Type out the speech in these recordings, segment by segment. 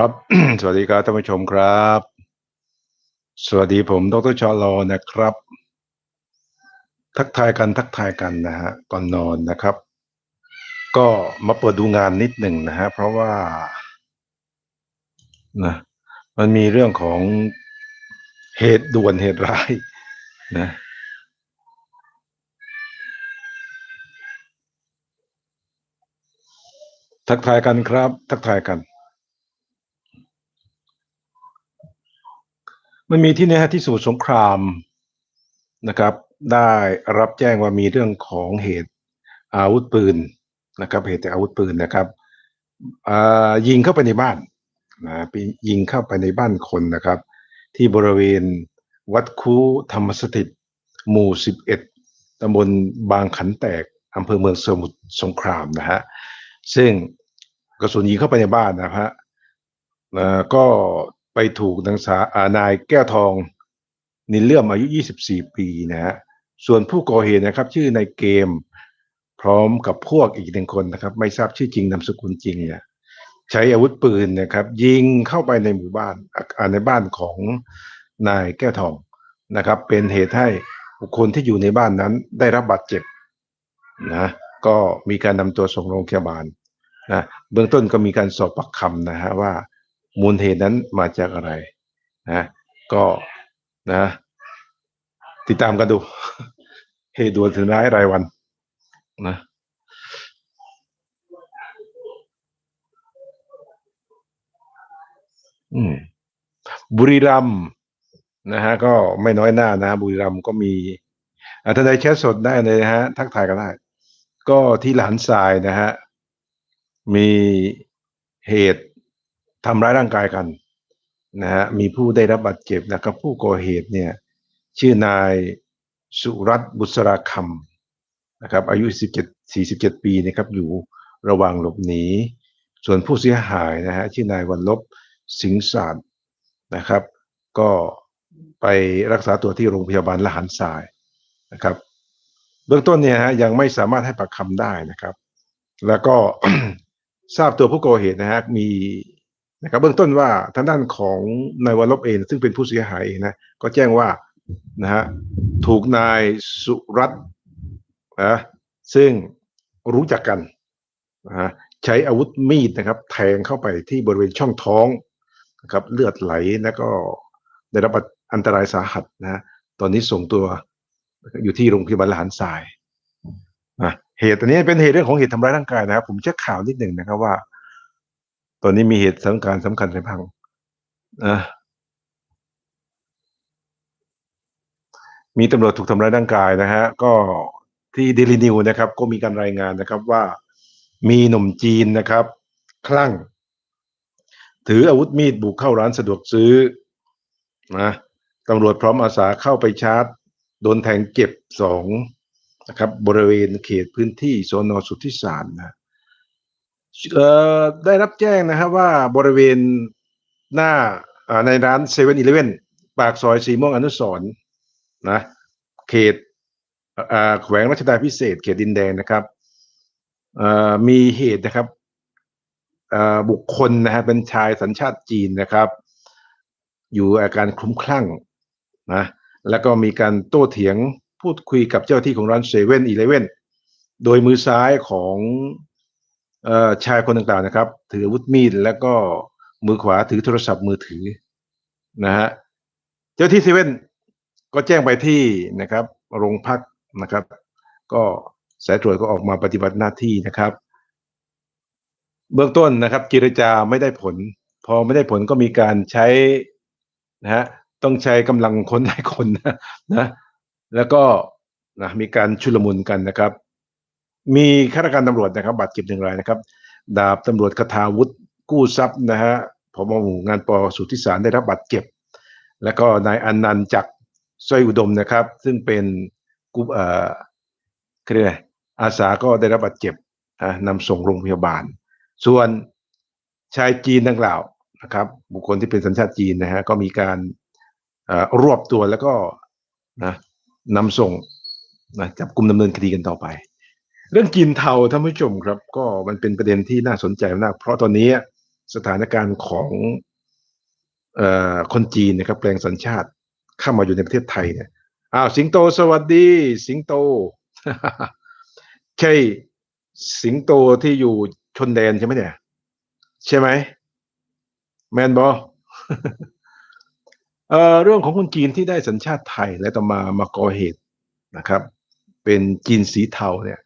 ครับ สวัสดีครับท่านผู้ชมครับ สวัสดีผมดรชอลอนะครับ ทักทายกันทักทายกันนะฮะก่อนนอนนะครับ ก็มาเปิดดูงานนิดหนึ่งนะฮะเพราะว่านะมันมีเรื่องของเหตุด่วนเหตุร้ายนะทักทายกันครับ ทักทายกัน มันมีที่นี่ฮะที่สมุทรสงครามนะครับ ได้รับแจ้งว่ามีเรื่องของเหตุอาวุธปืนนะครับ เหตุจากอาวุธปืนนะครับยิงเข้าไปในบ้านนะไปยิงเข้าไปในบ้านคนนะครับ ที่บริเวณวัดคูธรรมสถิต หมู่ 11ตำบลบางขันแตกอำเภอเมืองสมุทรสงครามนะฮะซึ่งกระสุนยิงเข้าไปในบ้านนะฮะก็ ไปถูกนางสาอานายแก้วทอง นินเลื่อมอายุ 24 ปีนะฮะส่วนผู้ก่อเหตุนะครับ ชื่อนายเกม พร้อมกับพวกอีกหนึ่งคนนะครับ ไม่ทราบชื่อจริงนามสกุลจริงเนี่ยใช้อาวุธปืนนะครับ ยิงเข้าไปในหมู่บ้านในบ้านของนายแก้วทองนะครับ เป็นเหตุให้บุคคลที่อยู่ในบ้านนั้นได้รับบาดเจ็บนะก็มีการนำตัวส่งโรงพยาบาลนะเบื้องต้นก็มีการสอบปากคำนะฮะว่า มูลเหตุนั้นมาจากอะไรนะก็นะ ติดตามกันดู เหตุด่วนถึงร้ายรายวันนะอืมบุรีรัมนะฮะ ก็ไม่น้อยหน้านะบุรีรัมก็มีอาท่านใดแชทสดได้เลยนะฮะ ทักทายกันได้ ก็ที่หลานทรายนะฮะ มีเหตุ ทำร้ายร่างกายกันนะฮะมีผู้ได้รับบาดเจ็บนะครับ ผู้ก่อเหตุเนี่ยชื่อนายสุรัตน์บุษราคำนะครับ อายุ17 47 ปีนะครับอยู่ระหว่างหลบหนี ส่วนผู้เสียหายนะฮะชื่อนายวันลบสิงห์ศารนะครับ ก็ไปรักษาตัวที่โรงพยาบาลละหันทรายนะครับ เบื้องต้นเนี่ยฮะยังไม่สามารถให้ปากคำได้นะครับ แล้วก็ทราบตัวผู้ก่อเหตุนะฮะมี นะครับเบื้องต้นว่าทางด้านของนายวรลบเองซึ่งเป็นผู้เสียหายนะก็แจ้งว่านะฮะถูกนายสุรัตน์นะซึ่งรู้จักกันนะฮะใช้อาวุธมีดนะครับ แทงเข้าไปที่บริเวณช่องท้องนะครับเลือดไหลแล้วก็ได้รับอันตรายสาหัสนะฮะตอนนี้ส่งตัวอยู่ที่โรงพยาบาลละหันทรายนะเหตุอันนี้เป็นเหตุเรื่องของเหตุทำร้ายร่างกายนะครับ ผมเช็คข่าวนิดหนึ่งนะครับว่า ตอนนี้มีเหตุสำคัญสำคัญในพังนะมีตำรวจถูกทำร้ายร่างกายนะฮะ ก็ที่เดลินิวนะครับ ก็มีการรายงานนะครับว่ามีหนุ่มจีนนะครับ คลั่ง ถืออาวุธมีดบุกเข้าร้านสะดวกซื้อนะตำรวจพร้อมอาสาเข้าไปชาร์จ โดนแทงเจ็บสองนะครับ บริเวณเขตพื้นที่โซนสุทธิสารนะ เอ่อได้รับแจ้งนะครับว่าบริเวณหน้าในร้านเซเว่นอีเลเว่นปากซอยสีม่วงอนุสรณ์นะเขตแขวงรัชดาพิเศษ เขตดินแดงนะครับมีเหตุนะครับบุคคลนะฮะเป็นชายสัญชาติจีนนะครับ อยู่อาการคลุ้มคลั่งนะแล้วก็มีการโต้เถียงพูดคุยกับเจ้าที่ของร้านเซเว่นอีเลเว่นโดยมือซ้ายของ ชายคนต่างๆนะครับ ถืออาวุธมีดแล้วก็มือขวาถือโทรศัพท์มือถือนะฮะเจ้าที่เซเว่นก็แจ้งไปที่นะครับ โรงพักนะครับ ก็สายตรวจก็ออกมาปฏิบัติหน้าที่นะครับ เบื้องต้นนะครับเจรจาไม่ได้ผล พอไม่ได้ผลก็มีการใช้นะฮะต้องใช้กำลังคนหลายคนนะนะ แล้วก็นะมีการชุลมุนกันนะครับ มีข้าราชการตำรวจนะครับบาดเจ็บหนึ่งรายนะครับ ดาบตำรวจคทาวุฒิกู้ทรัพย์นะฮะพบหมู่งานปสุทธิสารได้รับบาดเจ็บ แล้วก็นายอนันต์จักสร้อยอุดมนะครับ ซึ่งเป็นกุเอ่อเขาเรียกออาสาก็ได้รับบาดเจ็บนำส่งโรงพยาบาล ส่วนชายจีนดังกล่าวนะครับ บุคคลที่เป็นสัญชาติจีนนะฮะก็มีการรวบตัวแล้วก็นะนำส่งนะจับกลุ่มดำเนินคดีกันต่อไป เรื่องกินเทาท่านผู้ชมครับ ก็มันเป็นประเด็นที่น่าสนใจมาก เพราะตอนนี้สถานการณ์ของออคนจีนนะครับแปลงสัญชาติเข้ามาอยู่ในประเทศไทยเนี่ยอ้าวสิงโตสวัสดี สิงโตใช่สิงโตที่อยู่ชนแดนใช่ไหมเนี่ย ใช่ไหมแมนบอเอ่อเรื่องของคนจีนที่ได้สัญชาติไทยและต่อมามาก่อเหตุนะครับ เป็นจีนสีเทาเนี่ย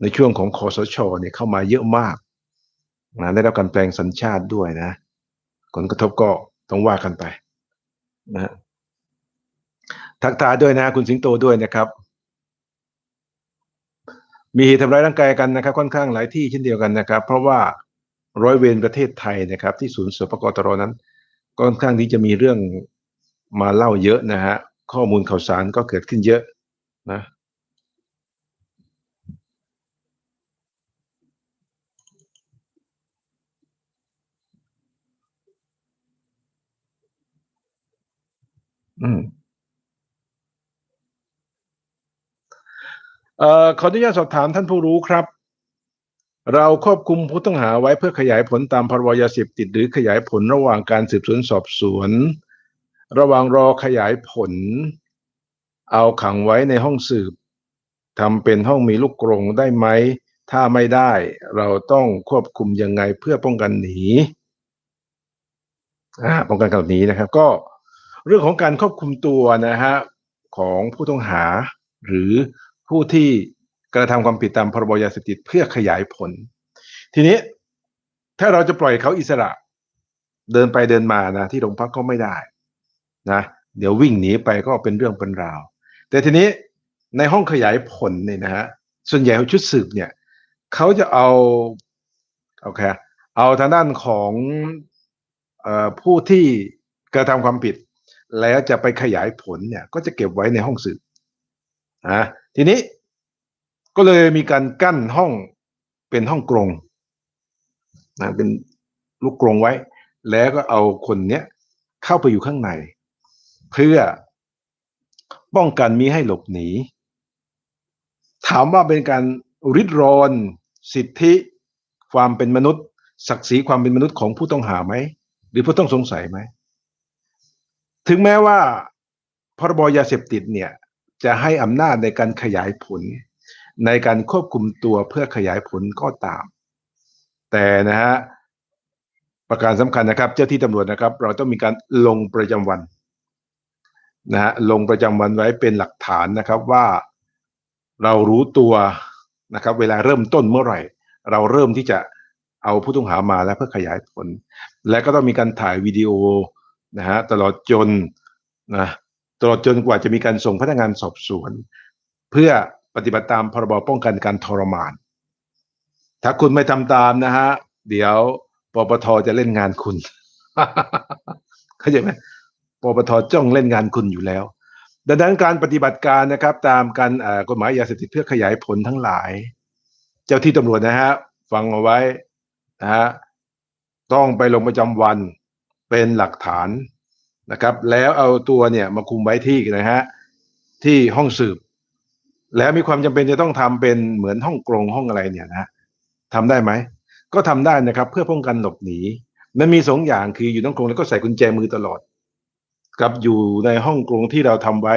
ในช่วงของคอสชเนี่ยเข้ามาเยอะมากนะได้รับการแปลงสัญชาติด้วยนะผลกระทบก็ต้องว่ากันไปนะทักทายด้วยนะ คุณสิงโตด้วยนะครับ มีเหตุทำร้ายร่างกายกันนะครับ ค่อนข้างหลายที่เช่นเดียวกันนะครับ เพราะว่าร้อยเวรประเทศไทยนะครับ ที่ศูนย์สปกตรนั้นก็ค่อนข้างที่จะมีเรื่องมาเล่าเยอะนะฮะข้อมูลข่าวสารก็เกิดขึ้นเยอะนะ อืมเอ่อขออนุญาตสอบถามท่านผู้รู้ครับ เราควบคุมผู้ต้องหาไว้เพื่อขยายผลตามพรบยาเสพติดหรือขยายผลระหว่างการสืบสวนสอบสวน ระหว่างรอขยายผล เอาขังไว้ในห้องสืบทำเป็นห้องมีลูกกรงได้ไหม ถ้าไม่ได้ เราต้องควบคุมยังไงเพื่อป้องกันหนีอ่าป้องกันการหนีนะครับ ก็ เรื่องของการควบคุมตัวนะฮะของผู้ต้องหา หรือผู้ที่กระทำความผิดตามพรบยาเสพติดเพื่อขยายผล ทีนี้ถ้าเราจะปล่อยเขาอิสระ เดินไปเดินมานะที่โรงพักก็ไม่ได้นะเดี๋ยววิ่งหนีไปก็เป็นเรื่องเป็นราว แต่ทีนี้ในห้องขยายผลเนี่ยนะฮะส่วนใหญ่ชุดสืบเนี่ยเขาจะเอาโอเคเอาทางด้านของเอ่อผู้ที่กระทำความผิด แล้วจะไปขยายผลเนี่ย ก็จะเก็บไว้ในห้องสืบนะทีนี้ก็เลยมีการกั้นห้องเป็นห้องกรงนะเป็นลูกกรงไว้ แล้วก็เอาคนเนี้ยเข้าไปอยู่ข้างใน เพื่อป้องกันมิให้หลบหนี ถามว่าเป็นการริดรอนสิทธิความเป็นมนุษย์ ศักดิ์ศรีความเป็นมนุษย์ของผู้ต้องหาไหม หรือผู้ต้องสงสัยไหม ถึงแม้ว่าพรบยาเสพติดเนี่ยจะให้อำนาจในการขยายผล ในการควบคุมตัวเพื่อขยายผลก็ตาม แต่นะฮะประการสำคัญนะครับ เจ้าที่ตำรวจนะครับ เราต้องมีการลงประจำวันนะฮะลงประจำวันไว้เป็นหลักฐานนะครับว่าเรารู้ตัวนะครับ เวลาเริ่มต้นเมื่อไหร่ เราเริ่มที่จะเอาผู้ต้องหามาแล้วเพื่อขยายผล และก็ต้องมีการถ่ายวิดีโอ นะฮะตลอดจนนะตลอดจนกว่าจะมีการส่งพนักงานสอบสวน เพื่อปฏิบัติตามพรบป้องกันการทรมาน ถ้าคุณไม่ทำตามนะฮะเดี๋ยวปปทจะเล่นงานคุณเข้าใจไหมปปทจ้องเล่นงานคุณอยู่แล้ว ดังนั้นการปฏิบัติการนะครับ ตามการกฎหมายยาเสพติดเพื่อขยายผลทั้งหลาย เจ้าที่ตำรวจนะฮะฟังเอาไว้นะฮะต้องไปลงประจำวัน เป็นหลักฐานนะครับ แล้วเอาตัวเนี่ยมาคุมไว้ที่นะฮะที่ห้องสืบ แล้วมีความจำเป็นจะต้องทำเป็นเหมือนห้องกรงห้องอะไรเนี่ยนะทำได้ไหมก็ทำได้นะครับ เพื่อป้องกันหลบหนีมันมีสองอย่างคืออยู่ในห้องกรงแล้วก็ใส่กุญแจมือตลอด กับอยู่ในห้องกรงที่เราทำไว้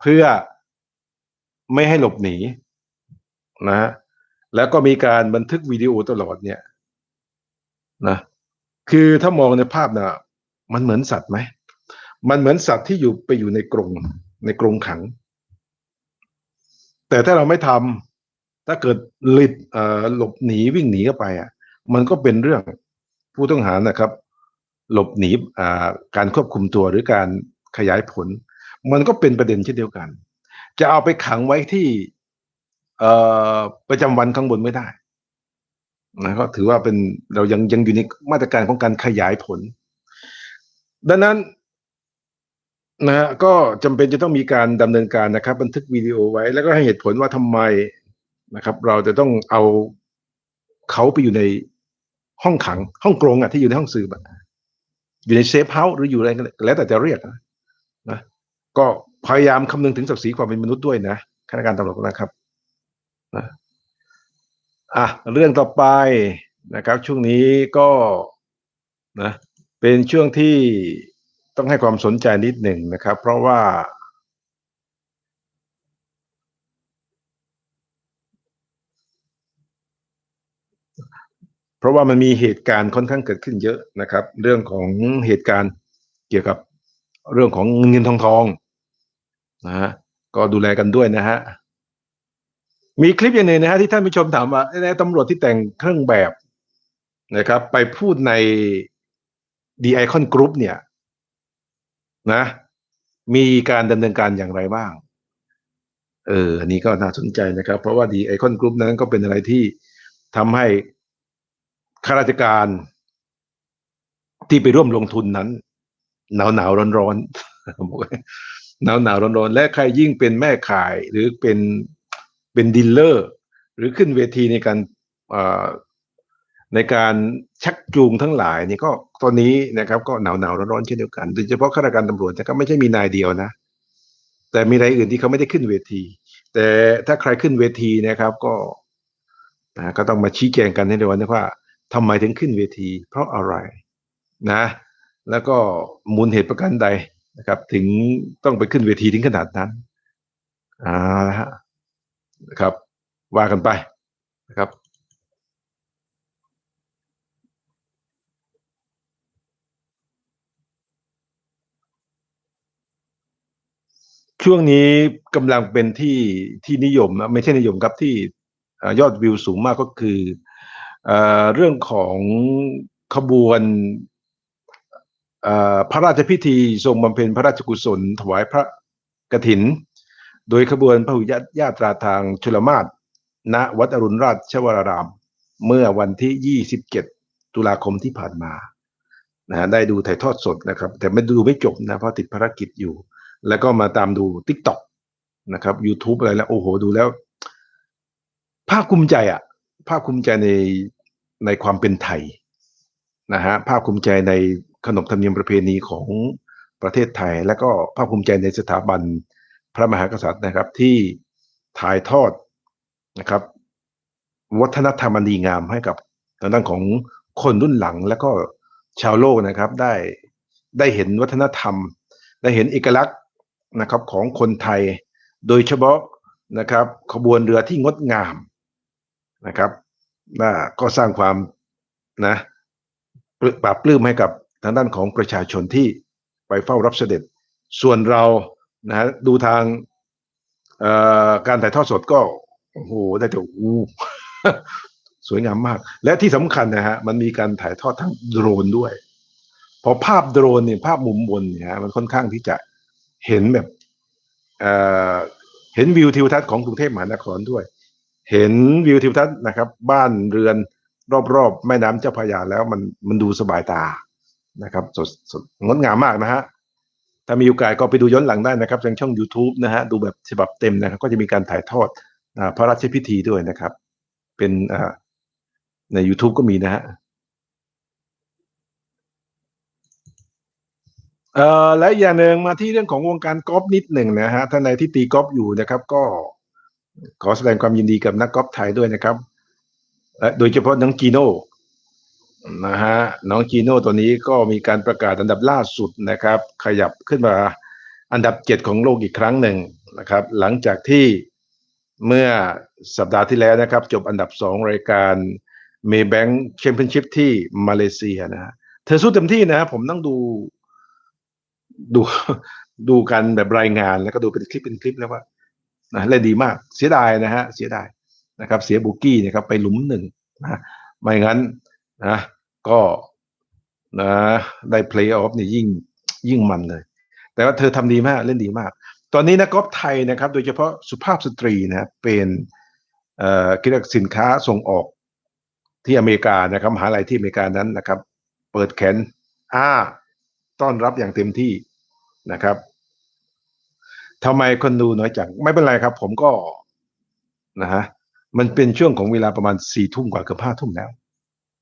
เพื่อไม่ให้หลบหนีนะแล้วก็มีการบันทึกวิดีโอตลอดเนี่ยนะ คือถ้ามองในภาพนะมันเหมือนสัตว์ไหมมันเหมือนสัตว์ที่อยู่ไปอยู่ในกรงในกรงขัง แต่ถ้าเราไม่ทำถ้าเกิดหลิดหลบหนีวิ่งหนีเข้าไปอะ มันก็เป็นเรื่องผู้ต้องหานะครับ หลบหนีการควบคุมตัวหรือการขยายผล มันก็เป็นประเด็นเช่นเดียวกัน จะเอาไปขังไว้ที่ประจำวันข้างบนไม่ได้ นะก็ถือว่าเป็นเรายังยังอยู่ในมาตรการของการขยายผล ดังนั้นนะฮะก็จำเป็นจะต้องมีการดำเนินการนะครับ บันทึกวิดีโอไว้ แล้วก็ให้เหตุผลว่าทำไมนะครับ เราจะต้องเอาเขาไปอยู่ในห้องขัง ห้องกรงอะที่อยู่ในห้องสืบอะอยู่ในเซฟเฮาส์หรืออยู่อะไรก็แล้วแต่จะเรียกนะนะก็พยายามคำนึงถึงศักดิ์ศรีความเป็นมนุษย์ด้วยนะข้าราชการตำรวจนะครับนะ อะเรื่องต่อไปนะครับ ช่วงนี้ก็นะเป็นช่วงที่ต้องให้ความสนใจนิดหนึ่งนะครับ เพราะว่า เพราะว่ามันมีเหตุการณ์ค่อนข้างเกิดขึ้นเยอะนะครับ เรื่องของเหตุการณ์เกี่ยวกับเรื่องของเงินทองทองนะฮะก็ดูแลกันด้วยนะฮะ มีคลิปอย่างหนึ่งนะฮะที่ท่านผู้ชมถามว่าตำรวจที่แต่งเครื่องแบบนะครับ ไปพูดในดีไอคอนกรุ๊ปเนี่ยนะ มีการดำเนินการอย่างไรบ้าง เออ อันนี้ก็น่าสนใจนะครับ เพราะว่าดีไอคอนกรุ๊ปนั้นก็เป็นอะไรที่ทำให้ข้าราชการที่ไปร่วมลงทุนนั้น หนาวหนาวร้อนร้อนหนาวหนาวร้อนร้อนและใครยิ่งเป็นแม่ขายหรือเป็น เป็นดีลเลอร์ หรือขึ้นเวทีในการในการชักจูงทั้งหลายนี่ก็ตอนนี้นะครับ ก็หนาวหนาวร้อนๆเช่นเดียวกันโดยเฉพาะข้าราชการตำรวจนะครับไม่ใช่มีนายเดียวนะ แต่มีนายอื่นที่เขาไม่ได้ขึ้นเวที แต่ถ้าใครขึ้นเวทีนะครับ ก็นะก็ต้องมาชี้แจงกันให้ไดูนะว่าทำไมถึงขึ้นเวที เพราะอะไรนะ แล้วก็มูลเหตุประการใดนะครับ ถึงต้องไปขึ้นเวทีถึงขนาดนั้นอ่าฮะ นะครับว่ากันไปนะครับช่วงนี้กำลังเป็นที่ที่นิยมนะไม่ใช่นิยมครับที่ยอดวิวสูงมากก็คือเรื่องของขบวนพระราชพิธีทรงบำเพ็ญพระราชกุศล ถวายพระกฐิน โดยขบวนพระหุญาตราทางชลมาศณวัดอรุณราชวราราม เมื่อวันที่ 27 ตุลาคมที่ผ่านมานะได้ดูถ่ายทอดสดนะครับ แต่ไม่ดูไม่จบนะเพราะติดภารกิจอยู่ แล้วก็มาตามดู t ิ k t o k นะครับ YouTube อะไรแล้ว โอ้โห ดูแล้ว ภาคภูมิใจอะภาคภูมิใจในในความเป็นไทยนะฮะภาคภูมิใจในขนบธรรมเนียมประเพณีของประเทศไทย และก็ภาคภูมิใจในสถาบัน พระมหากษัตริย์นะครับ ที่ถ่ายทอดนะครับ วัฒนธรรมอันดีงามให้กับทางด้านของคนรุ่นหลังและก็ชาวโลกนะครับ ได้ได้เห็นวัฒนธรรม ได้เห็นเอกลักษณ์นะครับของคนไทย โดยเฉพาะนะครับ ขบวนเรือที่งดงามนะครับน่าก็สร้างความนะปราบปลื้มให้กับทางด้านของประชาชนที่ไปเฝ้ารับเสด็จ ส่วนเรา นะฮะดูทางการถ่ายทอดสดก็โอ้โหได้แต่อู้สวยงามมาก และที่สำคัญนะฮะมันมีการถ่ายทอดทั้งโดรนด้วยพอภาพโดรนเนี่ยภาพมุมบนเนี่ยมันค่อนข้างที่จะเห็นแบบเเห็นวิวทิวทัศน์ของกรุงเทพมหานครด้วย เห็นวิวทิวทัศน์นะครับ บ้านเรือนรอบๆแม่น้ำเจ้าพระยาแล้วมันมันดูสบายตานะครับสดสดงดงามมากนะฮะ ถ้ามีโอกาสก็ไปดูย้อนหลังได้นะครับทางช่อง YouTube นะฮะดูแบบฉบับเต็มนะครับ ก็จะมีการถ่ายทอดพระราชพิธีด้วยนะครับ เป็นใน YouTube ก็มีนะฮะเออและอย่างหนึ่งมาที่เรื่องของวงการกอล์ฟนิดหนึ่งนะฮะท่านใดที่ตีกอล์ฟอยู่นะครับ ก็ขอแสดงความยินดีกับนักกอล์ฟไทยด้วยนะครับโดยเฉพาะน้องจีโน่ นะฮะน้องจีโน่ตัวนี้ก็มีการประกาศอันดับล่าสุดนะครับ ขยับขึ้นมาอันดับเจ็ดของโลกอีกครั้งหนึ่งนะครับ หลังจากที่เมื่อสัปดาห์ที่แล้วนะครับ จบอันดับสองรายการเมย์แบงค์แชมเปี้ยนชิพที่มาเลเซียนะฮะเธอสู้เต็มที่นะผมต้องดูดูดูกันแบบรายงานแล้วก็ดูเป็นคลิปเป็นคลิปแล้วว่านะเล่นดีมากเสียดายนะฮะเสียดายนะครับ เสียบุกี้นะครับไปหลุมหนึ่งนะไม่งั้นนะ ก็นะได้เพลย์ออฟนี่ยิ่งยิ่งมันเลย แต่ว่าเธอทำดีมากเล่นดีมาก ตอนนี้นักกอล์ฟไทยนะครับ โดยเฉพาะสุภาพสตรีนะเป็นเอ่อกิจสินค้าส่งออกที่อเมริกานะครับมหาลัยที่อเมริกานั้นนะครับ เปิดแขนอ้าต้อนรับอย่างเต็มที่นะครับทำไมคนดูน้อยจัง ไม่เป็นไรครับ ผมก็นะฮะมันเป็นช่วงของเวลาประมาณสี่ทุ่มกว่าเกือบห้าทุ่มแล้ว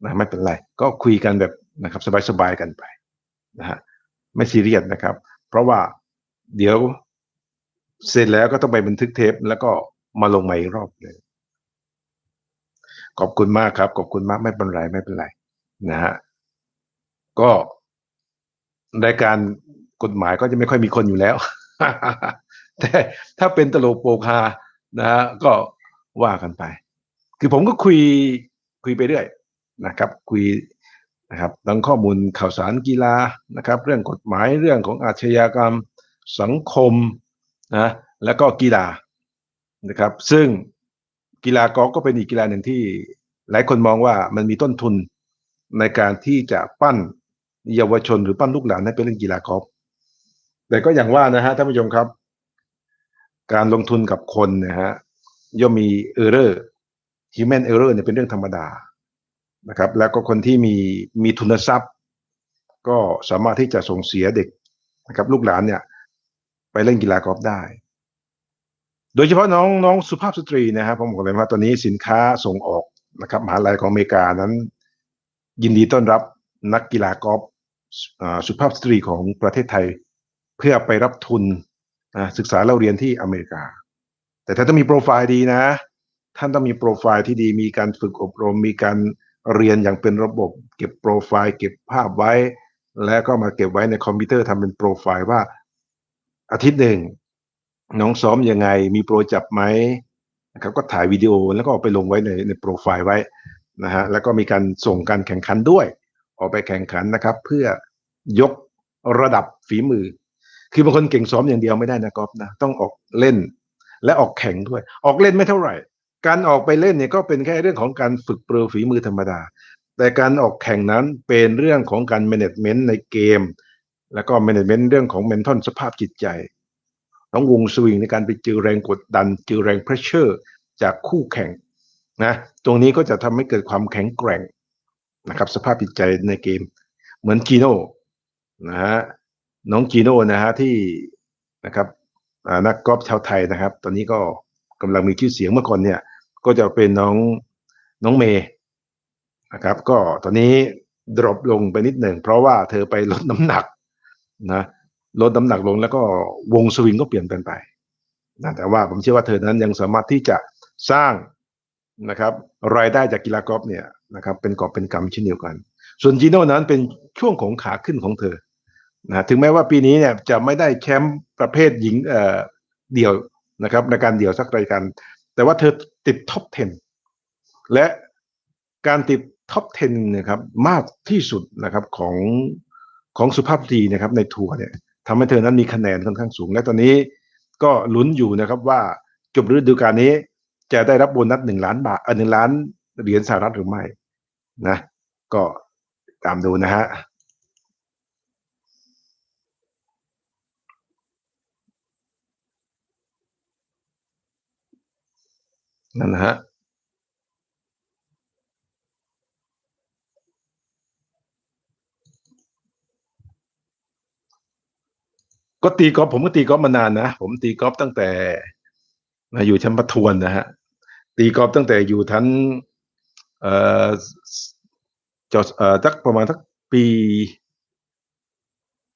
นะไม่เป็นไร ก็คุยกันแบบนะครับสบายๆกันไปนะฮะไม่ซีเรียสนะครับ เพราะว่าเดี๋ยวเสร็จแล้วก็ต้องไปบันทึกเทป แล้วก็มาลงใหม่อีกรอบเลยขอบคุณมากครับ ขอบคุณมากไม่เป็นไรไม่เป็นไรนะฮะก็รายการกฎหมายก็จะไม่ค่อยมีคนอยู่แล้ว แต่ถ้าเป็นตลกโปกฮานะฮะก็ว่ากันไป คือผมก็คุยคุยไปเรื่อย นะครับคุยนะครับทั้งข้อมูลข่าวสารกีฬานะครับ เรื่องกฎหมายเรื่องของอาชญากรรมสังคมนะแล้วก็กีฬานะครับ ซึ่งกีฬากอล์ฟก็เป็นอีกกีฬาหนึ่งที่หลายคนมองว่ามันมีต้นทุนในการที่จะปั้นเยาวชนหรือปั้นลูกหลานให้เป็นเล่นกีฬากอล์ฟแต่ก็อย่างว่านะฮะท่านผู้ชมครับ การลงทุนกับคนนะฮะย่อมมีเออร์เรอร์ human error เนี่ยเป็นเรื่องธรรมดา นะครับ แล้วก็คนที่มีมีทุนทรัพย์ ก็สามารถที่จะส่งเสียเด็กนะครับ ลูกหลานเนี่ย ไปเล่นกีฬากอล์ฟได้ โดยเฉพาะน้องน้องสุภาพสตรีนะครับผมบอกเลยว่าตอนนี้สินค้าส่งออกนะครับมหาลัยของอเมริกานั้น ยินดีต้อนรับนักกีฬากอล์ฟอ่าสุภาพสตรีของประเทศไทย เพื่อไปรับทุนศึกษาเล่าเรียนที่อเมริกา แต่ถ้านต้องมีโปรไฟล์ดีนะ ท่านต้องมีโปรไฟล์ที่ดีมีการฝึกอบรมมีการ เรียนอย่างเป็นระบบเก็บโปรไฟล์เก็บภาพไว้ แล้วก็มาเก็บไว้ในคอมพิวเตอร์ทำเป็นโปรไฟล์ว่า อาทิตย์หนึ่งน้องซ้อมยังไงมีโปรจับไหมนะครับก็ถ่ายวิดีโอแล้วก็เอาไปลงไว้ในในโปรไฟล์ไว้นะฮะแล้วก็มีการส่งการแข่งขันด้วย ออกไปแข่งขันนะครับ เพื่อยกระดับฝีมือ คือบางคนเก่งซ้อมอย่างเดียวไม่ได้นะกอล์ฟนะต้องออกเล่น และออกแข่งด้วย ออกเล่นไม่เท่าไหร่ การออกไปเล่นเนี่ยก็เป็นแค่เรื่องของการฝึกเปรือฝีมือธรรมดา แต่การออกแข่งนั้นเป็นเรื่องของการ management ในเกม แล้วก็ management เรื่องของ mental สภาพจิตใจต้องวงสวิงในการไปเจอแรงกดดันเจอแรง pressure จากคู่แข่งนะตรงนี้ก็จะทำให้เกิดความแข็งแกร่งนะครับ สภาพจิตใจในเกม เหมือนจีโน่นะฮะน้องจีโน่นะฮะที่นะครับนักกอล์ฟชาวไทยนะครับ ตอนนี้ก็กำลังมีชื่อเสียงเมื่อก่อนเนี่ย ก็จะเป็นน้องน้องเมย์นะครับ ก็ตอนนี้ดรอปลงไปนิดหนึ่งเพราะว่าเธอไปลดน้ำหนักนะลดน้ำหนักลงแล้วก็วงสวิงก็เปลี่ยนแปลงไปนะแต่ว่าผมเชื่อว่าเธอนั้นยังสามารถที่จะสร้างนะครับรายได้จากกีฬากอล์ฟเนี่ยนะครับเป็นกอบเป็นกำเช่นเดียวกัน ส่วนจีโน่นั้นเป็นช่วงของขาขึ้นของเธอนะถึงแม้ว่าปีนี้เนี่ยจะไม่ได้แชมป์ประเภทหญิงเอ่อเดี่ยวนะครับในการเดี่ยวสักรายการ แต่ว่าเธอติดท็อป 10 และการติดท็อป 10นะครับมากที่สุดนะครับของของสุภาพสตรีนะครับในทัวร์เนี่ยทำให้เธอนั้นมีคะแนนค่อนข้างสูง และตอนนี้ก็ลุ้นอยู่นะครับว่าจบฤดูกาลนี้จะได้รับโบนัสหนึ่งล้านบาทเออหนึ่งล้านเหรียญสหรัฐหรือไม่นะ ก็ตามดูนะฮะ นั่นนะฮะก็ตีกอล์ฟผมก็ตีกอล์ฟมานานนะ ผมตีกอล์ฟตั้งแต่อยู่ชั้นประทวนนะฮะ ตีกอล์ฟตั้งแต่อยู่ทั้นเอ่อจอเอ่อสักประมาณสักปี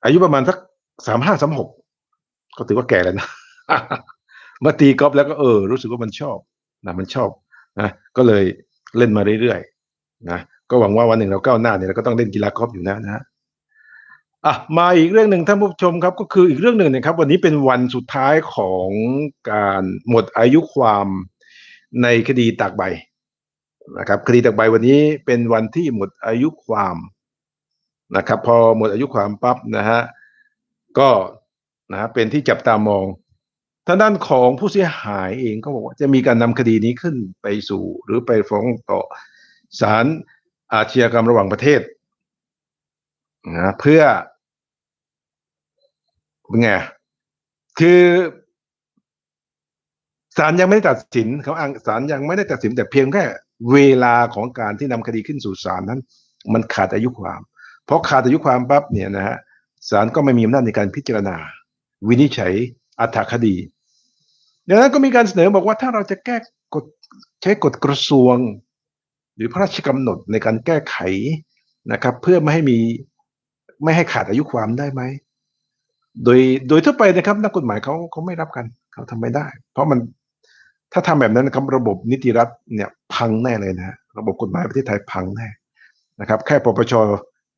อายุประมาณสักสามห้าสามหกก็ถือว่าแก่แล้วนะ มาตีกอล์ฟแล้วก็เออ รู้สึกว่ามันชอบ นะมันชอบนะก็เลยเล่นมาเรื่อยๆนะก็หวังว่าวันหนึ่งเราก้าวหน้าเนี่ยเราก็ต้องเล่นกีฬากอล์ฟอยู่นะนะฮะอะมาอีกเรื่องหนึ่งท่านผู้ชมครับก็คืออีกเรื่องหนึ่งนะครับ วันนี้เป็นวันสุดท้ายของการหมดอายุความในคดีตากใบนะครับคดีตากใบวันนี้เป็นวันที่หมดอายุความนะครับ พอหมดอายุความปั๊บนะฮะก็นะฮะเป็นที่จับตามอง ทางด้านของผู้เสียหายเองก็บอกว่าจะมีการนำคดีนี้ขึ้นไปสู่ หรือไปฟ้องต่อศาลอาชญากรรมระหว่างประเทศนะเพื่อเป็นไงคือศาลยังไม่ได้ตัดสินเขาอ้างศาลยังไม่ได้ตัดสินแต่เพียงแค่เวลาของการที่นำคดีขึ้นสู่ศาลนั้น มันขาดอายุความ เพราะขาดอายุความปั๊บเนี่ยนะฮะศาลก็ไม่มีอำนาจในการพิจารณา วินิจฉัยอัตถคดี ดังนั้นก็มีการเสนอบอกว่าถ้าเราจะแก้กฎใช้กฎกระทรวง หรือพระราชกำหนดในการแก้ไขนะครับ เพื่อไม่ให้มีไม่ให้ขาดอายุความได้ไหมโดยโดยทั่วไปนะครับนักกฎหมายเขาเขาไม่รับกันเขาทำไม่ได้ เพราะมันถ้าทำแบบนั้นนะครับระบบนิติรัฐเนี่ยพังแน่เลยนะระบบกฎหมายประเทศไทยพังแน่นะครับ แค่ปปช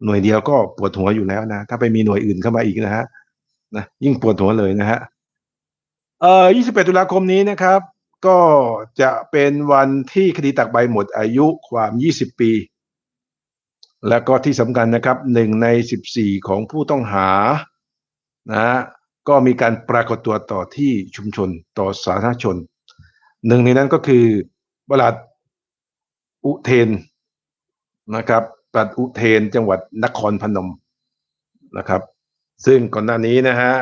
หน่วยเดียวก็ปวดหัวอยู่แล้วนะ ถ้าไปมีหน่วยอื่นเข้ามาอีกนะฮะนะยิ่งปวดหัวเลยนะฮะ เอ่อ21 ตุลาคมนี้นะครับ ก็จะเป็นวันที่คดีตักใบหมดอายุความ 20 ปี แล้วก็ที่สำคัญนะครับหนึ่งใน 14 ของผู้ต้องหานะก็มีการปรากฏตัวต่อที่ชุมชนต่อสาธารณชน หนึ่งในนั้นก็คือประหลัดอุเทนนะครับปลัดอุเทนจังหวัดนครพนมนะครับ ซึ่งก่อนหน้านี้นะฮะ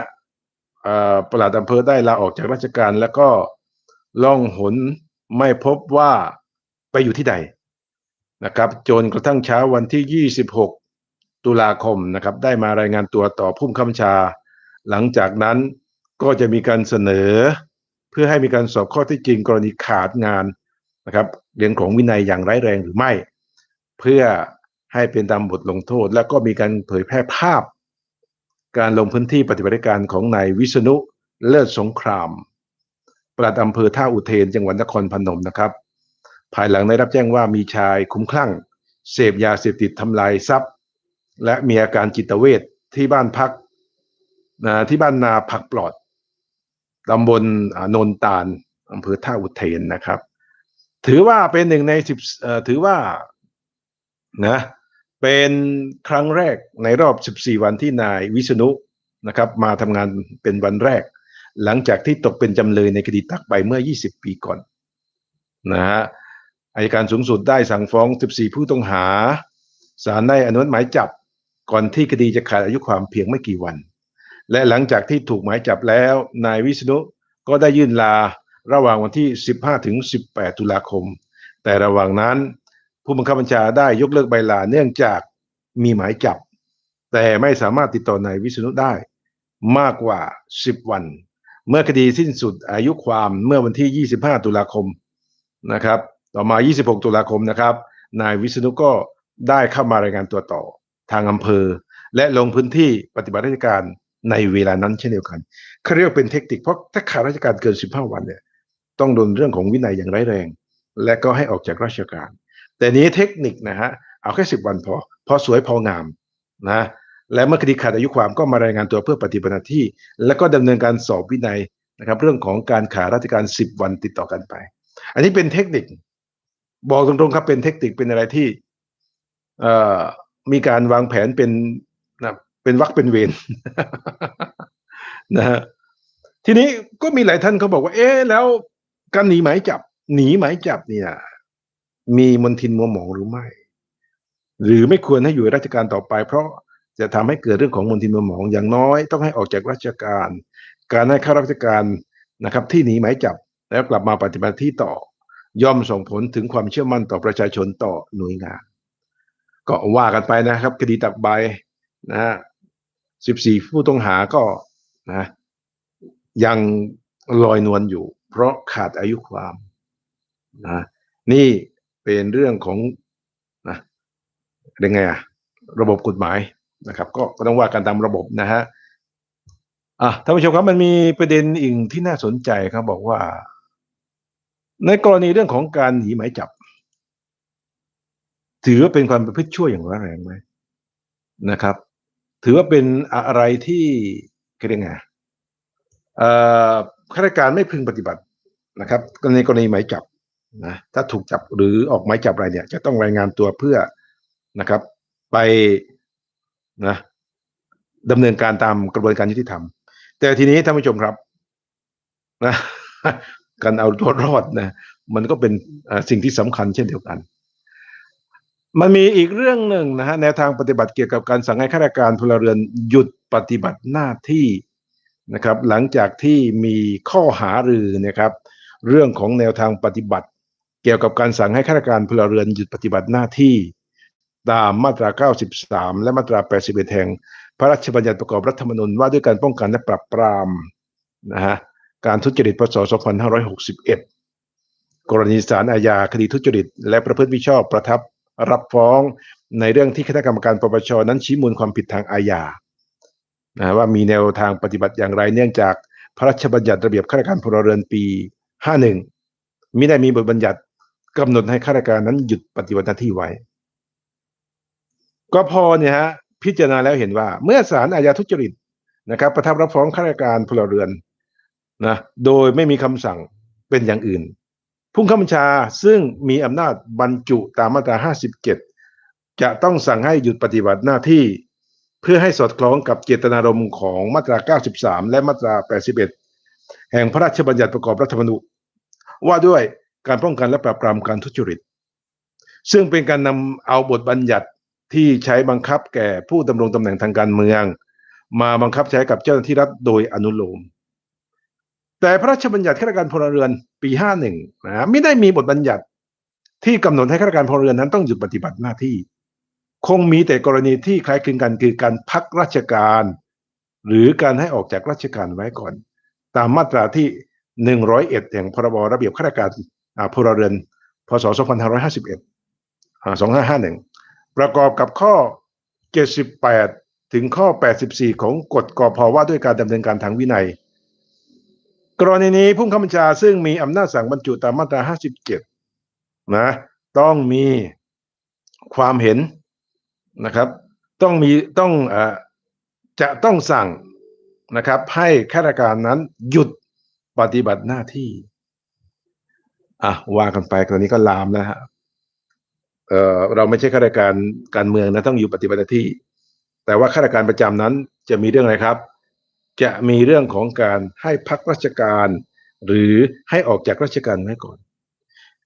เอ่อปลัดอำเภอได้ลาออกจากราชการ แล้วก็ล่องหนไม่พบว่าไปอยู่ที่ใดนะครับจนกระทั่งเช้าวันที่ 26 ตุลาคมนะครับได้มารายงานตัวต่อผู้บังคับชา หลังจากนั้นก็จะมีการเสนอ เพื่อให้มีการสอบข้อเที่จริงกรณีขาดงานนะครับเรื่องของวินัยอย่างร้ายแรงหรือไม่ เพื่อให้เป็นตามบทลงโทษ แล้วก็มีการเผยแพร่ภาพ การลงพื้นที่ปฏิบัติการของนายวิษณุเลิศสงคราม ปลัดอำเภอท่าอุเทนจังหวัดนครพนมนะครับ ภายหลังได้รับแจ้งว่ามีชายคุ้มคลั่ง เสพยาเสพติดทำลายทรัพย์ และมีอาการจิตเวชที่บ้านพักนะที่บ้านนาผักปลอดตำบลโนนตาลอำเภอท่าอุเทนนะครับ ถือว่าเป็นหนึ่งในสิบถือว่านะ เป็นครั้งแรกในรอบ 14 วันที่นายวิษณุนะครับมาทำงานเป็นวันแรก หลังจากที่ตกเป็นจำเลยในคดีตักใบเมื่อ 20 ปีก่อนนะฮะอายการสูงสุดได้สั่งฟ้อง 14 ผู้ต้องหาศาลได้อนุมัติหมายจับก่อนที่คดีจะขาดอายุความเพียงไม่กี่วัน และหลังจากที่ถูกหมายจับแล้ว นายวิษณุก็ได้ยื่นลาระหว่างวันที่ 15 ถึง 18 ตุลาคม แต่ระหว่างนั้น ผู้บังคับบัญชาได้ยกเลิกใบลาเนื่องจากมีหมายจับ แต่ไม่สามารถติดต่อนายวิษณุได้มากกว่า 10 วัน เมื่อคดีสิ้นสุดอายุความเมื่อวันที่ 25 ตุลาคมนะครับ ต่อมา 26 ตุลาคมนะครับ นายวิษณุก็ได้เข้ามารายงานตัวต่อทางอำเภอ และลงพื้นที่ปฏิบัติราชการในเวลานั้นเช่นเดียวกันเขาเรียกเป็นเทคนิคเพราะถ้าขาดราชการเกิน 15 วันเนี่ยต้องโดนเรื่องของวินัยอย่างร้ายแรง และก็ให้ออกจากราชการ แต่นี้เทคนิคนะฮะเอาแค่10วันพอ พอสวยพองามนะและเมื่อคดีขาดอายุความก็มารายงานตัวเพื่อปฏิบัติหน้าที่ และก็ดำเนินการสอบวินัยนะครับ เรื่องของการขาดราชการ10วันติดต่อกันไป อันนี้เป็นเทคนิค บอกตรงๆครับเป็นเทคนิคเป็นอะไรที่เอ่อมีการวางแผนเป็นนะเป็นวักเป็นเวรนะฮะทีนี้ก็มีหลายท่านเขาบอกว่า เอ๊ะแล้วการหนีหมายจับ หนีหมายจับเนี่ย มีมนทินมัวหมองหรือไม่ หรือไม่ควรให้อยู่ราชการต่อไป เพราะจะทำให้เกิดเรื่องของมนทินมัวหมองอย่างน้อย ต้องให้ออกจากราชการ การให้ข้าราชการนะครับ ที่หนีหมายจับแล้วกลับมาปฏิบัติที่ต่อย่อมส่งผลถึงความเชื่อมั่นต่อประชาชนต่อหน่วยงาน ก็ว่ากันไปนะครับ คดีตักใบนะฮะสิบสี่ผู้ต้องหาก็นะยังลอยนวลอยู่ เพราะขาดอายุความนะนี่ เป็นเรื่องของนะเป็นไงอะระบบกฎหมายนะครับ ก็ก็ต้องว่ากันตามระบบนะฮะอะท่านผู้ชมครับมันมีประเด็นอีกที่น่าสนใจครับบอกว่า ในกรณีเรื่องของการหนีหมายจับ ถือว่าเป็นความประพฤติชั่วอย่างร้ายแรงไหมนะครับ ถือว่าเป็นอะไรที่เรียกไงเอ่อข้าราชการไม่พึงปฏิบัตินะครับ ในกรณีหมายจับ นะถ้าถูกจับหรือออกหมายจับอะไรเนี่ย จะต้องรายงานตัวเพื่อนะครับ ไปนะดำเนินการตามกระบวนการยุติธรรม แต่ทีนี้ท่านผู้ชมครับนะการเอาตัวรอดนะมันก็เป็นอ่อสิ่งที่สำคัญเช่นเดียวกัน มันมีอีกเรื่องหนึ่งนะฮะแนวทางปฏิบัติเกี่ยวกับการสั่งให้ข้าราชการพลเรือนหยุดปฏิบัติหน้าที่นะครับ หลังจากที่มีข้อหารือนะครับ เรื่องของแนวทางปฏิบัติ เกี่ยวกับการสั่งให้ข้าราชการพลเรือนหยุดปฏิบัติหน้าที่ ตามมาตรา 93 และมาตรา 81 แห่ง พระราชบัญญัติประกอบรัฐธรรมนูญว่าด้วยการป้องกันและปราบปรามนะฮะการทุจริตพศ 2561 กรณีศาลอาญาคดีทุจริต และประพฤติมิชอบประทับรับฟ้องในเรื่องที่คณะกรรมการปปชนั้นชี้มูลความผิดทางอาญานะว่ามีแนวทางปฏิบัติอย่างไรเนื่องจากพระราชบัญญัติระเบียบข้าราชการพลเรือนปี 51มิได้มีบทบัญญัติ กำหนดให้ข้าราชการนั้นหยุดปฏิบัติหน้าที่ไว้ก็พอเนี่ยฮะพิจารณาแล้วเห็นว่า เมื่อศาลอาญาทุจริตนะครับ ประทับรับฟ้องข้าราชการพลเรือนนะโดยไม่มีคำสั่งเป็นอย่างอื่นผู้ข้าบัญชาซึ่งมีอำนาจบรรจุตามมาตรา 57 จะต้องสั่งให้หยุดปฏิบัติหน้าที่ เพื่อให้สอดคล้องกับเจตนารมณ์ของมาตรา 93 และมาตรา 81 แห่งพระราชบัญญัติประกอบรัฐธรรมนูญว่าด้วย การป้องกันและปราบปรามการทุจริต ซึ่งเป็นการนำเอาบทบัญญัติที่ใช้บังคับแก่ผู้ดำรงตำแหน่งทางการเมือง มาบังคับใช้กับเจ้าหน้าที่รัฐโดยอนุโลม แต่พระราชบัญญัติข้าราชการพลเรือนปี 51นะไม่ได้มีบทบัญญัติที่กำหนดให้ข้าราชการพลเรือนนั้นต้องหยุดปฏิบัติหน้าที่ คงมีแต่กรณีที่คล้ายคลึงกันคือการพักราชการ หรือการให้ออกจากราชการไว้ก่อน ตามมาตราที่ 101แห่งพรบระเบียบข้าราชการ พลเรือนพศ 2551อ่า2551 ประกอบกับข้อ 78 ถึงข้อ 84 ของกฎกพว่าด้วยการดำเนินการทางวินัย กรณีนี้ผู้ข้าบัญชาซึ่งมีอำนาจสั่งบรรจุตามมาตรา 57 นะ ต้องมีความเห็นนะครับ ต้องมีต้องอ่อจะต้องสั่งนะครับให้ข้าราชการนั้นหยุดปฏิบัติหน้าที่ อะว่ากันไปตอนนี้ก็ลามแล้วฮะเอ่อเราไม่ใช่ข้าราชการการเมืองนะต้องอยู่ปฏิบัติที่ แต่ว่าข้าราชการประจำนั้นจะมีเรื่องอะไรครับ จะมีเรื่องของการให้พักราชการ หรือให้ออกจากราชการไว้ก่อน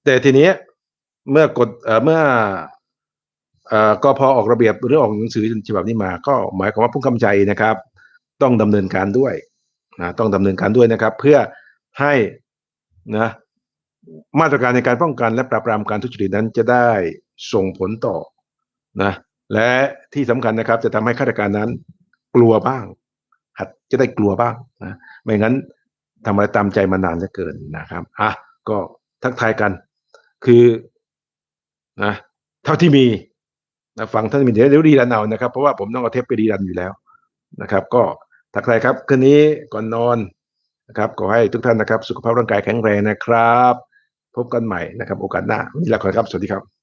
แต่ทีนี้เมื่อกฎเอ่อเมื่อเอ่อกพอออกระเบียบหรือออกหนังสือฉบับนี้มา ก็หมายความว่าผู้กำกับใจนะครับ ต้องดำเนินการด้วยนะต้องดำเนินการด้วยนะครับ เพื่อให้นะ มาตรการในการป้องกันและปราบปรามการทุจริตนั้นจะได้ส่งผลต่อนะและที่สำคัญนะครับ จะทำให้ข้าราชการนั้น กลัวบ้าง หัดจะได้กลัวบ้างนะไม่งั้นทำอะไรตามใจมานานเหลือเกินนะครับอะก็ทักทายกัน คือนะเท่าที่มีนะฟังท่านมีเดี๋ยวเดี๋ยวรีรันเอานะครับ เพราะว่าผมต้องเอาเทปไปรีรันอยู่แล้วนะครับ ก็ทักทายครับคืนนี้ก่อนนอนนะครับขอให้ทุกท่านนะครับ สุขภาพร่างกายแข็งแรงนะครับ พบกันใหม่นะครับ โอกาสหน้าวันนี้ลาก่อนครับ สวัสดีครับ